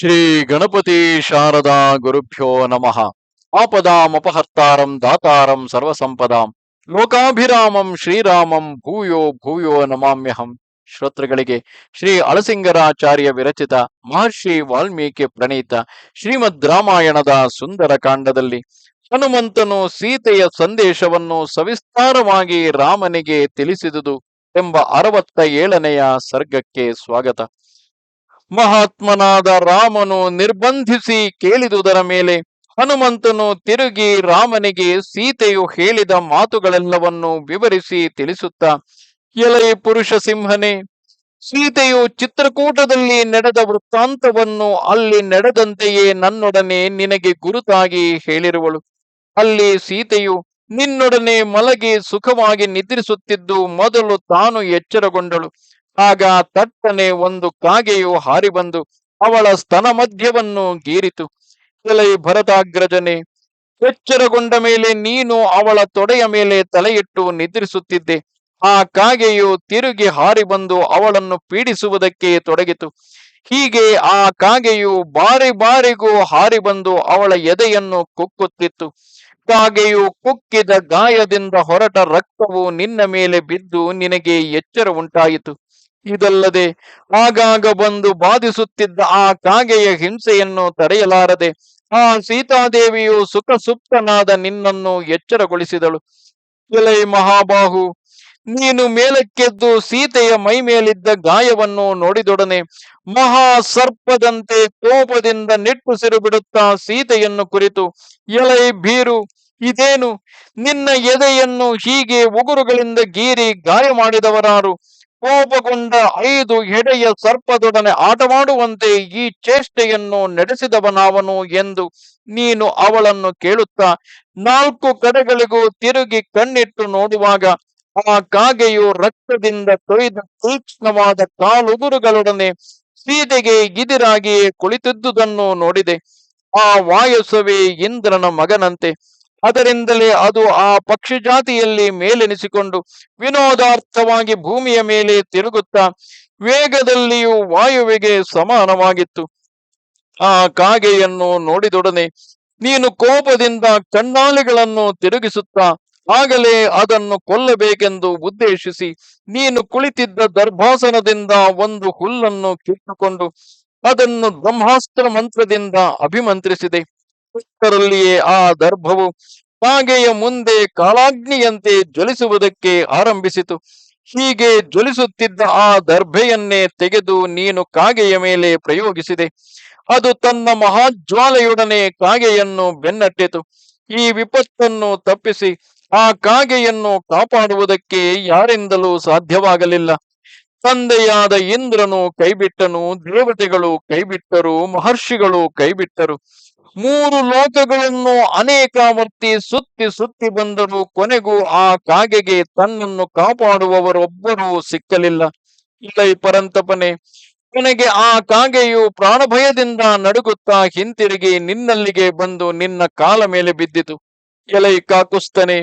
ಶ್ರೀ ಗಣಪತಿ ಶಾರದಾ ಗುರುಭ್ಯೋ ನಮಃ. ಆಪದಾಮಪಹರ್ತಾರಂ ದಾತಾರಂ ಸರ್ವಸಂಪದಾಂ. ಲೋಕಾಭಿರಾಮಂ ಶ್ರೀರಾಮಂ ಭೂಯೋ ಭೂಯೋ ನಮಾಮ್ಯಹಂ. ಶ್ರೋತೃಗಳಿಗೆ ಶ್ರೀ ಅಳಸಿಂಗರಾಚಾರ್ಯ ವಿರಚಿತ ಮಹರ್ಷಿ ವಾಲ್ಮೀಕಿ ಪ್ರಣೀತ ಶ್ರೀಮದ್ ರಾಮಾಯಣದ ಸುಂದರ ಕಾಂಡದಲ್ಲಿ ಹನುಮಂತನು ಸೀತೆಯ ಸಂದೇಶವನ್ನು ಸವಿಸ್ತಾರವಾಗಿ ರಾಮನಿಗೆ ತಿಳಿಸಿದುದು ಎಂಬ ಅರವತ್ತ ಏಳನೆಯ ಸರ್ಗಕ್ಕೆ ಸ್ವಾಗತ. ಮಹಾತ್ಮನಾದ ರಾಮನು ನಿರ್ಬಂಧಿಸಿ ಕೇಳಿದುದರ ಮೇಲೆ ಹನುಮಂತನು ತಿರುಗಿ ರಾಮನಿಗೆ ಸೀತೆಯು ಹೇಳಿದ ಮಾತುಗಳೆಲ್ಲವನ್ನು ವಿವರಿಸಿ ತಿಳಿಸುತ್ತಾ, ಎಲೈ ಪುರುಷ ಸಿಂಹನೇ, ಸೀತೆಯು ಚಿತ್ರಕೂಟದಲ್ಲಿ ನಡೆದ ವೃತ್ತಾಂತವನ್ನು ಅಲ್ಲಿ ನಡೆದಂತೆಯೇ ನನ್ನೊಡನೆ ನಿನಗೆ ಗುರುತಾಗಿ ಹೇಳಿರುವಳು. ಅಲ್ಲಿ ಸೀತೆಯು ನಿನ್ನೊಡನೆ ಮಲಗಿ ಸುಖವಾಗಿ ನಿದ್ರಿಸುತ್ತಿದ್ದು ಮೊದಲು ತಾನು ಎಚ್ಚರಗೊಂಡಳು. ಆಗ ತಟ್ಟನೆ ಒಂದು ಕಾಗೆಯು ಹಾರಿ ಬಂದು ಅವಳ ಸ್ತನ ಮಧ್ಯವನ್ನು ಗೀರಿತು. ಕೆಲೈ ಭರತಾಗ್ರಜನೆ, ಎಚ್ಚರಗೊಂಡ ಮೇಲೆ ನೀನು ಅವಳ ತೊಡೆಯ ಮೇಲೆ ತಲೆಯಿಟ್ಟು ನಿದ್ರಿಸುತ್ತಿದ್ದೆ. ಆ ಕಾಗೆಯು ತಿರುಗಿ ಹಾರಿ ಬಂದು ಅವಳನ್ನು ಪೀಡಿಸುವುದಕ್ಕೆ ತೊಡಗಿತು. ಹೀಗೆ ಆ ಕಾಗೆಯು ಬಾರಿ ಬಾರಿಗೂ ಹಾರಿ ಬಂದು ಅವಳ ಎದೆಯನ್ನು ಕುಕ್ಕುತ್ತಿತ್ತು. ಕಾಗೆಯು ಕುಕ್ಕಿದ ಗಾಯದಿಂದ ಹೊರಟ ರಕ್ತವು ನಿನ್ನ ಮೇಲೆ ಬಿದ್ದು ನಿನಗೆ ಎಚ್ಚರ ಉಂಟಾಯಿತು. ಇದಲ್ಲದೆ ಆಗಾಗ ಬಂದು ಬಾಧಿಸುತ್ತಿದ್ದ ಆ ಕಾಗೆಯ ಹಿಂಸೆಯನ್ನು ತಡೆಯಲಾರದೆ ಆ ಸೀತಾದೇವಿಯು ಸುಖ ಸುಪ್ತನಾದ ನಿನ್ನನ್ನು ಎಚ್ಚರಗೊಳಿಸಿದಳು. ಎಲೈ ಮಹಾಬಾಹು, ನೀನು ಮೇಲಕ್ಕೆದ್ದು ಸೀತೆಯ ಮೈ ಮೇಲಿದ್ದ ಗಾಯವನ್ನು ನೋಡಿದೊಡನೆ ಮಹಾ ಸರ್ಪದಂತೆ ಕೋಪದಿಂದ ನಿಟ್ಟುಸಿರು ಬಿಡುತ್ತಾ ಸೀತೆಯನ್ನು ಕುರಿತು, ಎಲೈ ಬೀರು ಇದೇನು? ನಿನ್ನ ಎದೆಯನ್ನು ಹೀಗೆ ಉಗುರುಗಳಿಂದ ಗೀರಿ ಗಾಯ ಮಾಡಿದವರಾರು ಕೋಪಗೊಂಡ ಐದು ಎಡೆಯ ಸರ್ಪದೊಡನೆ ಆಟವಾಡುವಂತೆ ಈ ಚೇಷ್ಟೆಯನ್ನು ನಡೆಸಿದವನಾವನು ಎಂದು ನೀನು ಅವಳನ್ನು ಕೇಳುತ್ತಾ ನಾಲ್ಕು ಕಡೆಗಳಿಗೂ ತಿರುಗಿ ಕಣ್ಣಿಟ್ಟು ನೋಡುವಾಗ ಆ ಕಾಗೆಯು ರಕ್ತದಿಂದ ತೊಯ್ದ ತೀಕ್ಷ್ಣವಾದ ಕಾಲುಗುರುಗಳೊಡನೆ ಸೀತೆಗೆ ಇದಿರಾಗಿಯೇ ಕುಳಿತಿದ್ದುದನ್ನು ನೋಡಿದೆ. ಆ ವಾಯಸವೇ ಇಂದ್ರನ ಮಗನಂತೆ. ಅದರಿಂದಲೇ ಅದು ಆ ಪಕ್ಷಿ ಜಾತಿಯಲ್ಲಿ ಮೇಲೆನಿಸಿಕೊಂಡು ವಿನೋದಾರ್ಥವಾಗಿ ಭೂಮಿಯ ಮೇಲೆ ತಿರುಗುತ್ತಾ ವೇಗದಲ್ಲಿಯೂ ವಾಯುವಿಗೆ ಸಮಾನವಾಗಿತ್ತು. ಆ ಕಾಗೆಯನ್ನು ನೋಡಿದೊಡನೆ ನೀನು ಕೋಪದಿಂದ ಕಣ್ಣಾಲೆಗಳನ್ನು ತಿರುಗಿಸುತ್ತಾ ಆಗಲೇ ಅದನ್ನು ಕೊಲ್ಲಬೇಕೆಂದು ಉದ್ದೇಶಿಸಿ ನೀನು ಕುಳಿತಿದ್ದ ದರ್ಭಾಸನದಿಂದ ಒಂದು ಹುಲ್ಲನ್ನು ಕಿತ್ತುಕೊಂಡು ಅದನ್ನು ಬ್ರಹ್ಮಾಸ್ತ್ರ ಮಂತ್ರದಿಂದ ಅಭಿಮಂತ್ರಿಸಿದೆ. ಅಷ್ಟರಲ್ಲಿಯೇ ಆ ದರ್ಭವು ಕಾಗೆಯ ಮುಂದೆ ಕಾಲಾಗ್ನಿಯಂತೆ ಜ್ವಲಿಸುವುದಕ್ಕೆ ಆರಂಭಿಸಿತು. ಹೀಗೆ ಜ್ವಲಿಸುತ್ತಿದ್ದ ಆ ದರ್ಭೆಯನ್ನೇ ತೆಗೆದು ನೀನು ಕಾಗೆಯ ಮೇಲೆ ಪ್ರಯೋಗಿಸಿದೆ. ಅದು ತನ್ನ ಮಹಾಜ್ವಾಲೆಯೊಡನೆ ಕಾಗೆಯನ್ನು ಬೆನ್ನಟ್ಟಿತು. ಈ ವಿಪತ್ತನ್ನು ತಪ್ಪಿಸಿ ಆ ಕಾಗೆಯನ್ನು ಕಾಪಾಡುವುದಕ್ಕೆ ಯಾರಿಂದಲೂ ಸಾಧ್ಯವಾಗಲಿಲ್ಲ. ತಂದೆಯಾದ ಇಂದ್ರನು ಕೈಬಿಟ್ಟನು, ದೇವತೆಗಳು ಕೈಬಿಟ್ಟರು, ಮಹರ್ಷಿಗಳು ಕೈಬಿಟ್ಟರು. ಮೂರು ಲೋಕಗಳನ್ನು ಅನೇಕಾವರ್ತಿ ಸುತ್ತಿ ಸುತ್ತಿ ಬಂದರೂ ಕೊನೆಗೂ ಆ ಕಾಗೆಗೆ ತನ್ನನ್ನು ಕಾಪಾಡುವವರೊಬ್ಬರೂ ಸಿಕ್ಕಲಿಲ್ಲ. ಇಲ್ಲ ಈ ಪರಂತಪನೆ, ಕೊನೆಗೆ ಆ ಕಾಗೆಯು ಪ್ರಾಣಭಯದಿಂದ ನಡುಗುತ್ತಾ ಹಿಂತಿರುಗಿ ನಿನ್ನಲ್ಲಿಗೆ ಬಂದು ನಿನ್ನ ಕಾಲ ಮೇಲೆ ಬಿದ್ದಿತು. ಎಲೈ ಕಾಕುಸ್ತನೆ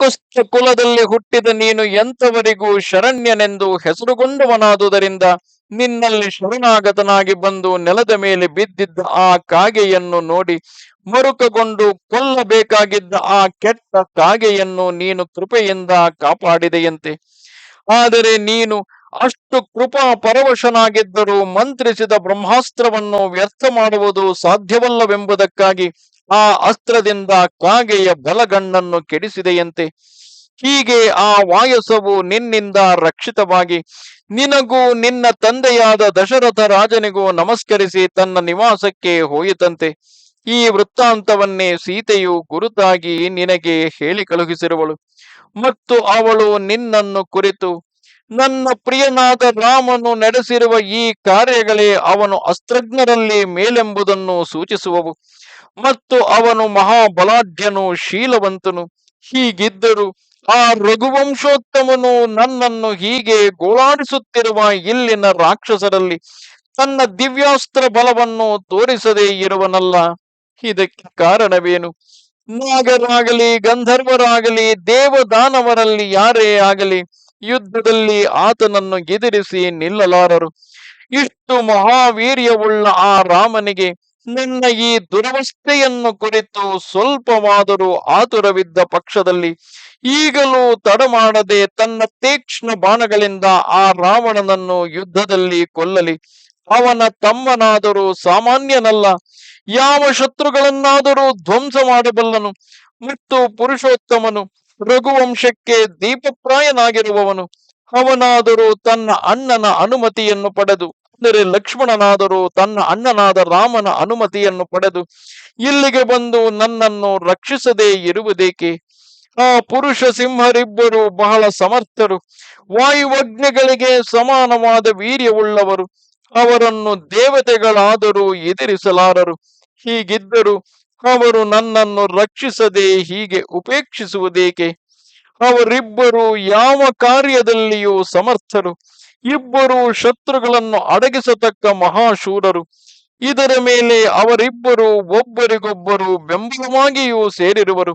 ಕಾಕುಸ್ತ ಕುಲದಲ್ಲಿ ಹುಟ್ಟಿದ ನೀನು ಎಂತವರಿಗೂ ಶರಣ್ಯನೆಂದು ಹೆಸರುಗೊಂಡವನಾದುದರಿಂದ ನಿನ್ನಲ್ಲಿ ಶರಣಾಗತನಾಗಿ ಬಂದು ನೆಲದ ಮೇಲೆ ಬಿದ್ದಿದ್ದ ಆ ಕಾಗೆಯನ್ನು ನೋಡಿ ಮರುಕಗೊಂಡು ಕೊಲ್ಲಬೇಕಾಗಿದ್ದ ಆ ಕೆಟ್ಟ ಕಾಗೆಯನ್ನು ನೀನು ಕೃಪೆಯಿಂದ ಕಾಪಾಡಿದೆಯಂತೆ. ಆದರೆ ನೀನು ಅಷ್ಟು ಕೃಪಾ ಪರವಶನಾಗಿದ್ದರೂ ಮಂತ್ರಿಸಿದ ಬ್ರಹ್ಮಾಸ್ತ್ರವನ್ನು ವ್ಯರ್ಥ ಮಾಡುವುದು ಸಾಧ್ಯವಲ್ಲವೆಂಬುದಕ್ಕಾಗಿ ಆ ಅಸ್ತ್ರದಿಂದ ಕಾಗೆಯ ಬಲಗಣ್ಣನ್ನು ಕೆಡಿಸಿದೆಯಂತೆ. ಹೀಗೆ ಆ ವಾಯಸವು ನಿನ್ನಿಂದ ರಕ್ಷಿತವಾಗಿ, ನಿನಗೂ ನಿನ್ನ ತಂದೆಯಾದ ದಶರಥ ರಾಜನಿಗೂ ನಮಸ್ಕರಿಸಿ ತನ್ನ ನಿವಾಸಕ್ಕೆ ಹೋಯಿತಂತೆ. ಈ ವೃತ್ತಾಂತವನ್ನೇ ಸೀತೆಯು ಗುರುತಾಗಿ ನಿನಗೆ ಹೇಳಿ ಕಳುಹಿಸಿರುವಳು. ಮತ್ತು ಅವಳು ನಿನ್ನನ್ನು ಕುರಿತು, ನನ್ನ ಪ್ರಿಯನಾದ ರಾಮನು ನಡೆಸಿರುವ ಈ ಕಾರ್ಯಗಳೇ ಅವನು ಅಸ್ತ್ರಜ್ಞರಲ್ಲಿ ಮೇಲೆಂಬುದನ್ನು ಸೂಚಿಸುವವು. ಮತ್ತು ಅವನು ಮಹಾಬಲಾಢ್ಯನು, ಶೀಲವಂತನು ಹೀಗಿದ್ದರು. ಆ ರಘುವಂಶೋತ್ತಮನು ನನ್ನನ್ನು ಹೀಗೆ ಗೋಳಾಡಿಸುತ್ತಿರುವ ಇಲ್ಲಿನ ರಾಕ್ಷಸರಲ್ಲಿ ತನ್ನ ದಿವ್ಯಾಸ್ತ್ರ ಬಲವನ್ನು ತೋರಿಸದೇ ಇರುವನಲ್ಲ. ಇದಕ್ಕೆ ಕಾರಣವೇನು? ನಾಗರಾಗಲಿ, ಗಂಧರ್ವರಾಗಲಿ, ದೇವದಾನವರಲ್ಲಿ ಯಾರೇ ಆಗಲಿ, ಯುದ್ಧದಲ್ಲಿ ಆತನನ್ನು ಎದುರಿಸಿ ನಿಲ್ಲಲಾರರು. ಇಷ್ಟು ಮಹಾವೀರ್ಯವುಳ್ಳ ಆ ರಾಮನಿಗೆ ನನ್ನ ಈ ದುರವಸ್ಥೆಯನ್ನು ಕುರಿತು ಸ್ವಲ್ಪವಾದರೂ ಆತುರವಿದ್ದ ಪಕ್ಷದಲ್ಲಿ ಈಗಲೂ ತಡಮಾಡದೆ ತನ್ನ ತೀಕ್ಷ್ಣ ಬಾಣಗಳಿಂದ ಆ ರಾವಣನನ್ನು ಯುದ್ಧದಲ್ಲಿ ಕೊಲ್ಲಲಿ. ಅವನ ತಮ್ಮನಾದರೂ ಸಾಮಾನ್ಯನಲ್ಲ, ಯಾವ ಶತ್ರುಗಳನ್ನಾದರೂ ಧ್ವಂಸ ಮಾಡಬಲ್ಲನು ಮತ್ತು ಪುರುಷೋತ್ತಮನು, ರಘುವಂಶಕ್ಕೆ ದೀಪಪ್ರಾಯನಾಗಿರುವವನು. ಅವನಾದರೂ ತನ್ನ ಅಣ್ಣನ ಅನುಮತಿಯನ್ನು ಪಡೆದು ಅಂದರೆ ಲಕ್ಷ್ಮಣನಾದರೂ ತನ್ನ ಅಣ್ಣನಾದ ರಾಮನ ಅನುಮತಿಯನ್ನು ಪಡೆದು ಇಲ್ಲಿಗೆ ಬಂದು ನನ್ನನ್ನು ರಕ್ಷಿಸದೇ ಇರುವುದೇಕೆ? ಆ ಪುರುಷ ಸಿಂಹರಿಬ್ಬರು ಬಹಳ ಸಮರ್ಥರು. ವಾಯುವಜ್ಞಗಳಿಗೆ ಸಮಾನವಾದ ವೀರ್ಯವುಳ್ಳವರು. ಅವರನ್ನು ದೇವತೆಗಳಾದರೂ ಎದುರಿಸಲಾರರು. ಹೀಗಿದ್ದರು ಅವರು ನನ್ನನ್ನು ರಕ್ಷಿಸದೆ ಹೀಗೆ ಉಪೇಕ್ಷಿಸುವುದೇಕೆ? ಅವರಿಬ್ಬರು ಯಾವ ಕಾರ್ಯದಲ್ಲಿಯೂ ಸಮರ್ಥರು. ಇಬ್ಬರು ಶತ್ರುಗಳನ್ನು ಅಡಗಿಸತಕ್ಕ ಮಹಾಶೂರರು. ಇದರ ಮೇಲೆ ಅವರಿಬ್ಬರು ಒಬ್ಬರಿಗೊಬ್ಬರು ಬೆಂಬಲವಾಗಿಯೂ ಸೇರಿರುವರು.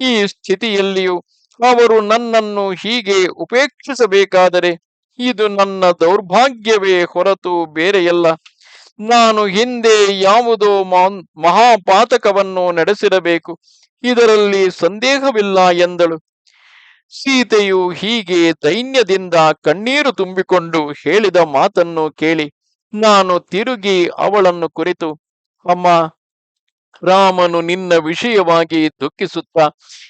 ಈ ಸ್ಥಿತಿಯಲ್ಲಿಯೂ ಅವರು ನನ್ನನ್ನು ಹೀಗೆ ಉಪೇಕ್ಷಿಸಬೇಕಾದರೆ ಇದು ನನ್ನ ದೌರ್ಭಾಗ್ಯವೇ ಹೊರತು ಬೇರೆಯಲ್ಲ. ನಾನು ಹಿಂದೆ ಯಾವುದೋ ಮಹಾಪಾತಕವನ್ನು ನಡೆಸಿರಬೇಕು. ಇದರಲ್ಲಿ ಸಂದೇಹವಿಲ್ಲ ಎಂದಳು. ಸೀತೆಯು ಹೀಗೆ ದೈನ್ಯದಿಂದ ಕಣ್ಣೀರು ತುಂಬಿಕೊಂಡು ಹೇಳಿದ ಮಾತನ್ನು ಕೇಳಿ ನಾನು ತಿರುಗಿ ಅವಳನ್ನು ಕುರಿತು, ಅಮ್ಮ, ರಾಮನು ನಿನ್ನ ವಿಷಯವಾಗಿ ದುಃಖಿಸುತ್ತ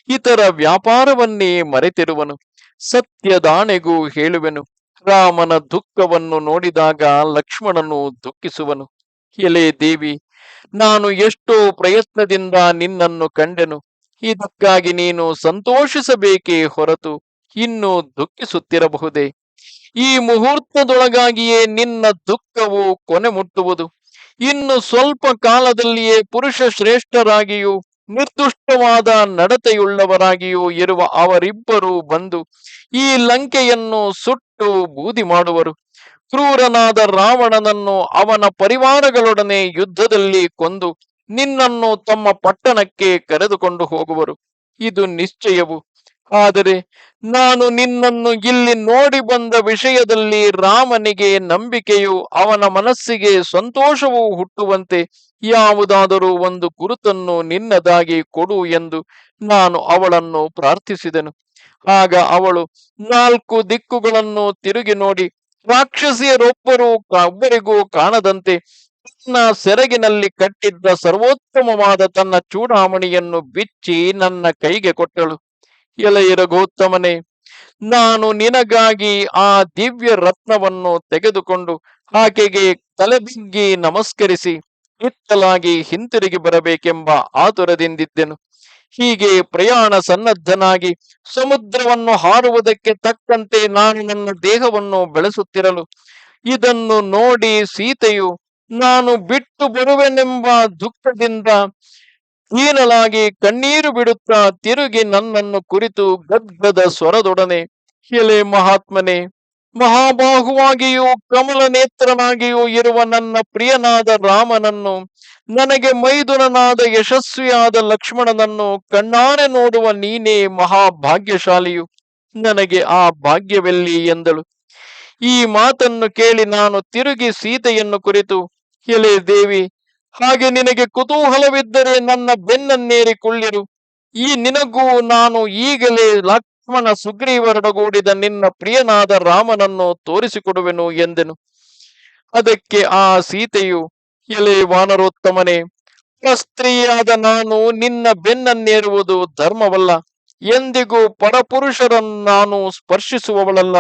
ಇತರ ವ್ಯಾಪಾರವನ್ನೇ ಮರೆತಿರುವನು, ಸತ್ಯದಾಣೆಗೂ ಹೇಳುವೆನು. ರಾಮನ ದುಃಖವನ್ನು ನೋಡಿದಾಗ ಲಕ್ಷ್ಮಣನು ದುಃಖಿಸುವನು. ಎಲೆ ದೇವಿ, ನಾನು ಎಷ್ಟೋ ಪ್ರಯತ್ನದಿಂದ ನಿನ್ನನ್ನು ಕಂಡೆನು. ಇದಕ್ಕಾಗಿ ನೀನು ಸಂತೋಷಿಸಬೇಕೇ ಹೊರತು ಇನ್ನು ದುಃಖಿಸುತ್ತಿರಬಹುದೇ? ಈ ಮುಹೂರ್ತದೊಳಗಾಗಿಯೇ ನಿನ್ನ ದುಃಖವು ಕೊನೆ ಮುಟ್ಟುವುದು. ಇನ್ನು ಸ್ವಲ್ಪ ಕಾಲದಲ್ಲಿಯೇ ಪುರುಷ ಶ್ರೇಷ್ಠರಾಗಿಯೂ, ನಿರ್ದುಷ್ಟವಾದ ನಡತೆಯುಳ್ಳವರಾಗಿಯೂ ಇರುವ ಅವರಿಬ್ಬರು ಬಂದು ಈ ಲಂಕೆಯನ್ನು ಸುಟ್ಟು ಬೂದಿ ಮಾಡುವರು. ಕ್ರೂರನಾದ ರಾವಣನನ್ನು ಅವನ ಪರಿವಾರಗಳೊಡನೆ ಯುದ್ಧದಲ್ಲಿ ಕೊಂದು ನಿನ್ನನ್ನು ತಮ್ಮ ಪಟ್ಟಣಕ್ಕೆ ಕರೆದುಕೊಂಡು ಹೋಗುವರು. ಇದು ನಿಶ್ಚಯವು. ಆದರೆ ನಾನು ನಿನ್ನನ್ನು ಇಲ್ಲಿ ನೋಡಿ ಬಂದ ವಿಷಯದಲ್ಲಿ ರಾಮನಿಗೆ ನಂಬಿಕೆಯು ಅವನ ಮನಸ್ಸಿಗೆ ಸಂತೋಷವೂ ಹುಟ್ಟುವಂತೆ ಯಾವುದಾದರೂ ಒಂದು ಗುರುತನ್ನು ನಿನ್ನದಾಗಿ ಕೊಡು ಎಂದು ನಾನು ಅವಳನ್ನು ಪ್ರಾರ್ಥಿಸಿದೆನು. ಆಗ ಅವಳು ನಾಲ್ಕು ದಿಕ್ಕುಗಳನ್ನು ತಿರುಗಿ ನೋಡಿ, ರಾಕ್ಷಸಿಯರೊಬ್ಬರು ಒಬ್ಬರಿಗೂ ಕಾಣದಂತೆ ತನ್ನ ಸೆರಗಿನಲ್ಲಿ ಕಟ್ಟಿದ್ದ ಸರ್ವೋತ್ತಮವಾದ ತನ್ನ ಚೂಡಾಮಣಿಯನ್ನು ಬಿಚ್ಚಿ ನನ್ನ ಕೈಗೆ ಕೊಟ್ಟಳು. ಎಲೆಯ ಗೌತಮನೆ ನಾನು ನಿನಗಾಗಿ ಆ ದಿವ್ಯ ರತ್ನವನ್ನು ತೆಗೆದುಕೊಂಡು ಆಕೆಗೆ ತಲೆಬಿಗ್ಗಿ ನಮಸ್ಕರಿಸಿ ಇತ್ತಲಾಗಿ ಹಿಂತಿರುಗಿ ಬರಬೇಕೆಂಬ ಆತುರದಿಂದಿದ್ದೆನು. ಹೀಗೆ ಪ್ರಯಾಣ ಸನ್ನದ್ಧನಾಗಿ ಸಮುದ್ರವನ್ನು ಹಾರುವುದಕ್ಕೆ ತಕ್ಕಂತೆ ನಾನು ನನ್ನ ದೇಹವನ್ನು ಬೆಳೆಸುತ್ತಿರಲು ಇದನ್ನು ನೋಡಿ ಸೀತೆಯು ನಾನು ಬಿಟ್ಟು ಬರುವೆನೆಂಬ ದುಃಖದಿಂದ ಹೀನಲಾಗಿ ಕಣ್ಣೀರು ಬಿಡುತ್ತಾ ತಿರುಗಿ ನನ್ನನ್ನು ಕುರಿತು ಗದ್ಗದ ಸ್ವರದೊಡನೆ, ಎಲೆ ಮಹಾತ್ಮನೆ, ಮಹಾಬಾಹುವಾಗಿಯೂ ಕಮಲ ನೇತ್ರನಾಗಿಯೂ ಇರುವ ನನ್ನ ಪ್ರಿಯನಾದ ರಾಮನನ್ನು, ನನಗೆ ಮೈದುನನಾದ ಯಶಸ್ವಿಯಾದ ಲಕ್ಷ್ಮಣನನ್ನು ಕಣ್ಣಾರೆ ನೋಡುವ ನೀನೇ ಮಹಾಭಾಗ್ಯಶಾಲಿಯು, ನನಗೆ ಆ ಭಾಗ್ಯವೆಲ್ಲಿ? ಎಂದಳು. ಈ ಮಾತನ್ನು ಕೇಳಿ ನಾನು ತಿರುಗಿ ಸೀತೆಯನ್ನು ಕುರಿತು ಎಲೆ ದೇವಿ, ಹಾಗೆ ನಿನಗೆ ಕುತೂಹಲವಿದ್ದರೆ ನನ್ನ ಬೆನ್ನನ್ನೇರಿಕೊಳ್ಳಿರು. ಈ ನಿನಗೂ ನಾನು ಈಗಲೇ ಲಕ್ಷ್ಮಣ ಸುಗ್ರೀವರಡಗೂಡಿದ ನಿನ್ನ ಪ್ರಿಯನಾದ ರಾಮನನ್ನು ತೋರಿಸಿಕೊಡುವೆನು ಎಂದೆನು. ಅದಕ್ಕೆ ಆ ಸೀತೆಯು, ಎಲೆ ವಾನರೋತ್ತಮನೇ ಸ್ತ್ರೀಯಾದ ನಾನು ನಿನ್ನ ಬೆನ್ನನ್ನೇರುವುದು ಧರ್ಮವಲ್ಲ, ಎಂದಿಗೂ ಪರಪುರುಷರನ್ನು ನಾನು ಸ್ಪರ್ಶಿಸುವವಳಲ್ಲ.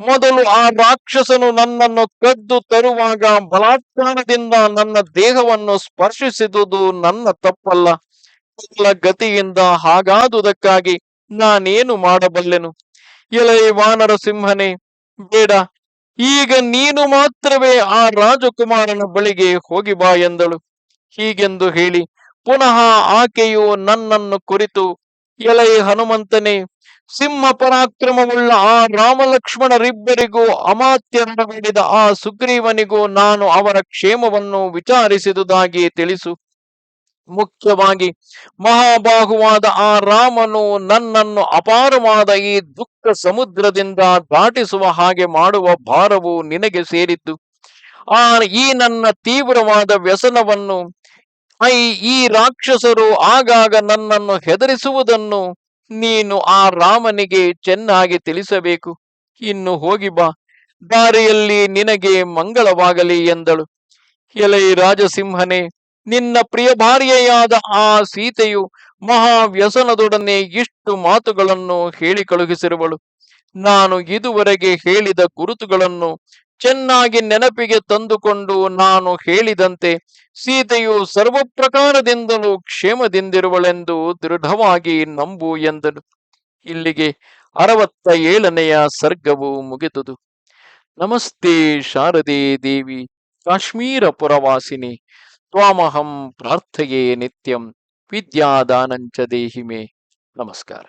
ಮೊದಲು ಆ ರಾಕ್ಷಸನು ನನ್ನನ್ನು ಕದ್ದು ತರುವಾಗ ಬಲಾತ್ಕಾರದಿಂದ ನನ್ನ ದೇಹವನ್ನು ಸ್ಪರ್ಶಿಸಿದುದು ನನ್ನ ತಪ್ಪಲ್ಲ. ಗತಿಯಿಂದ ಹಾಗಾದುದಕ್ಕಾಗಿ ನಾನೇನು ಮಾಡಬಲ್ಲೆನು? ಎಲೈ ವಾನರ ಸಿಂಹನೇ, ಬೇಡ. ಈಗ ನೀನು ಮಾತ್ರವೇ ಆ ರಾಜಕುಮಾರನ ಬಳಿಗೆ ಹೋಗಿ ಬಾ ಎಂದಳು. ಹೀಗೆಂದು ಹೇಳಿ ಪುನಃ ಆಕೆಯು ನನ್ನನ್ನು ಕುರಿತು, ಎಲೈ ಹನುಮಂತನೇ ಸಿಂಹ ಪರಾಕ್ರಮವುಳ್ಳ ಆ ರಾಮಲಕ್ಷ್ಮಣರಿಬ್ಬರಿಗೂ ಅಮಾತ್ಯರೊಡಗೂಡಿದ ಆ ಸುಗ್ರೀವನಿಗೂ ನಾನು ಅವರ ಕ್ಷೇಮವನ್ನು ವಿಚಾರಿಸಿದುದಾಗಿ ತಿಳಿಸು. ಮುಖ್ಯವಾಗಿ ಮಹಾಬಾಹುವಾದ ಆ ರಾಮನು ನನ್ನನ್ನು ಅಪಾರವಾದ ಈ ದುಃಖ ಸಮುದ್ರದಿಂದ ದಾಟಿಸುವ ಹಾಗೆ ಮಾಡುವ ಭಾರವು ನಿನಗೆ ಸೇರಿದ್ದು. ಆ, ಈ ನನ್ನ ತೀವ್ರವಾದ ವ್ಯಸನವನ್ನು ಐ ಈ ರಾಕ್ಷಸರು ಆಗಾಗ ನನ್ನನ್ನು ಹೆದರಿಸುವುದನ್ನು ನೀನು ಆ ರಾಮನಿಗೆ ಚೆನ್ನಾಗಿ ತಿಳಿಸಬೇಕು. ಇನ್ನು ಹೋಗಿ ಬಾ. ದಾರಿಯಲ್ಲಿ ನಿನಗೆ ಮಂಗಳವಾಗಲಿ ಎಂದಳು. ಎಲೈ ರಾಜಸಿಂಹನೇ, ನಿನ್ನ ಪ್ರಿಯ ಭಾರ್ಯೆಯಾದ ಆ ಸೀತೆಯು ಮಹಾವ್ಯಸನದೊಡನೆ ಇಷ್ಟು ಮಾತುಗಳನ್ನು ಹೇಳಿ ಕಳುಹಿಸಿರುವಳು ನಾನು ಇದುವರೆಗೆ ಹೇಳಿದ ಗುರುತುಗಳನ್ನು ಚೆನ್ನಾಗಿ ನೆನಪಿಗೆ ತಂದುಕೊಂಡು ನಾನು ಹೇಳಿದಂತೆ ಸೀತೆಯು ಸರ್ವ ಪ್ರಕಾರದಿಂದಲೂ ಕ್ಷೇಮದಿಂದಿರುವಳೆಂದು ದೃಢವಾಗಿ ನಂಬು ಎಂದನು. ಇಲ್ಲಿಗೆ ಅರವತ್ತ ಏಳನೆಯ ಸರ್ಗವು ಮುಗಿತುದು ನಮಸ್ತೆ ಶಾರದೆ ದೇವಿ, ಕಾಶ್ಮೀರ ಪುರವಾಸಿನಿ, ತ್ವಾಮಹಂ ಪ್ರಾರ್ಥೆಯೇ ನಿತ್ಯಂ, ವಿದ್ಯಾದಾನಂಚ ದೇಹಿಮೆ. ನಮಸ್ಕಾರ.